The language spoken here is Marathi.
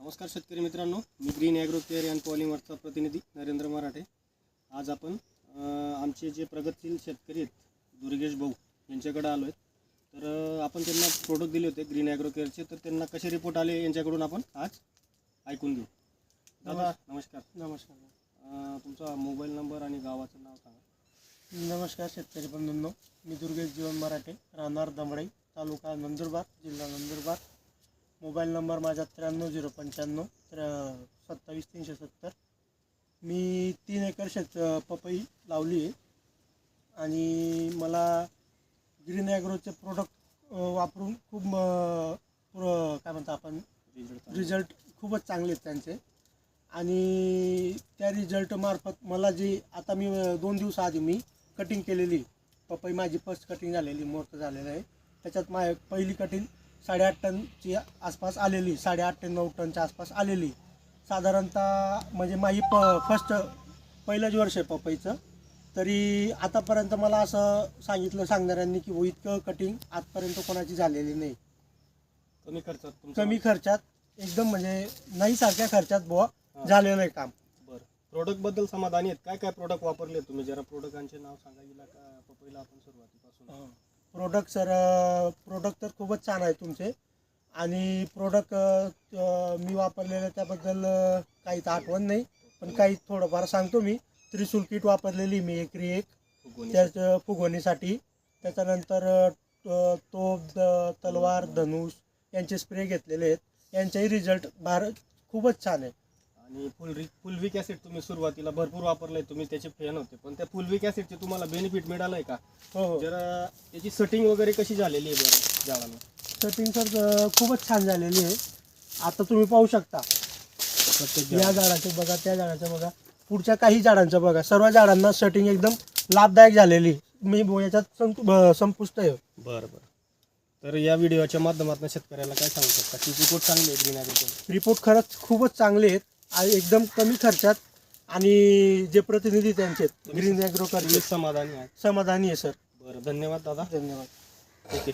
नमस्कार शेतकरी मित्रांनो मी ग्रीन ॲग्रो केअर अँड पॉलिमरचा प्रतिनिधी नरेंद्र मराठे. आज आपण आमचे जे प्रगतशील शेतकरी आहेत दुर्गेश भाऊ यांच्याकडे आलो आहेत तर आपण त्यांना प्रोडक्ट दिले होते ग्रीन ॲग्रो केअरचे. तर त्यांना कसे रिपोर्ट आले यांच्याकडून आपण आज ऐकून घेऊ. दादा नमस्कार. नमस्कार. तुमचा मोबाईल नंबर आणि गावाचं नाव सांगा. नमस्कार शेतकरी बंधूंनो मी दुर्गेश जीवन मराठे राहणार दमडाई तालुका नंदुरबार जिल्हा नंदुरबार. मोबाईल नंबर माझा त्र्याण्णव झिरो पंच्याण्णव त्र्या सत्तावीस तीनशे सत्तर. मी तीन एकर शेत पपई लावली आहे. आणि मला ग्रीन ॲग्रोचे प्रोडक्ट वापरून खूप काय म्हणतो आपण रिझल्ट रिझल्ट खूपच चांगले आहेत त्यांचे. आणि त्या रिझल्टमार्फत मला जी आता मी दोन दिवसाआधी मी कटिंग केलेली पपई माझी फर्स्ट कटिंग झालेली मुहूर्त झालेलं आहे. त्याच्यात मा पहिली कटिंग साडेआठ टनची आसपास आलेली साडेआठ ते नऊ टनच्या आसपास आलेली. साधारणतः म्हणजे माझी प फर्स्ट पहिलंच वर्ष आहे पपईचं. तरी आतापर्यंत मला असं सांगितलं सांगणाऱ्यांनी की हो इतकं कटिंग आजपर्यंत कोणाची झालेली नाही. कमी खर्चात तुमचं कमी खर्चात एकदम म्हणजे नाही सारख्या खर्चात बुवा हा. झालेलं आहे काम. बरं. प्रोडक्टबद्दल समाधानी आहेत? काय काय प्रोडक्ट वापरले तुम्ही? जरा प्रोडक्टांचे नाव सांगा येईल का पपईला आपण सुरुवातीपासून? प्रोडक्ट सर प्रोडक्ट तर खूपच छान आहे तुमचे. आणि प्रोडक्ट मी वापरलेलं त्याबद्दल अ, काहीच आठवण नाही. पण काही थोडंफार सांगतो मी. त्रिशूल किट वापरलेली मी एकरी एक. फुगवणी. त्याच फुगवणीसाठी. त्याच्यानंतर तोफ द- तलवार धनुष यांचे स्प्रे घेतलेले आहेत. यांचाही रिझल्ट भार खूपच छान आहे. आणि फुल फुलविक ॲसिड तुम्ही सुरुवातीला भरपूर वापरलंय तुम्ही त्याचे फॅन होते. पण त्या फुलविक ॲसिडचे तुम्हाला बेनिफिट मिळालंय का? हो हो. जरा त्याची सेटिंग वगैरे कशी झालेली आहे बरं झाडाला सेटिंग सर खूपच छान झालेली आहे. आता तुम्ही पाहू शकता. प्रत्येक या झाडाचं. बघा त्या झाडाचं बघा. पुढच्या काही झाडांचं बघा. सर्व झाडांना सेटिंग एकदम लाभदायक झालेली. मी ब- याच्यात संतु ब- संपुष्ट आहे. बरं बरं. तर या व्हिडिओच्या माध्यमातून शेतकऱ्याला काय सांगू शकता? की रिपोर्ट चांगली आहे ग्रीन ॲग्रिकल्चर रिपोर्ट खरंच खूपच चांगले आहेत. एकदम कमी खर्चात आणि जे प्रतिनिधी त्यांचे ग्रीन ॲग्रोकरचे तुम्ही समाधानी आहे. समाधानी आहे सर. बरं धन्यवाद दादा. धन्यवाद. ओके.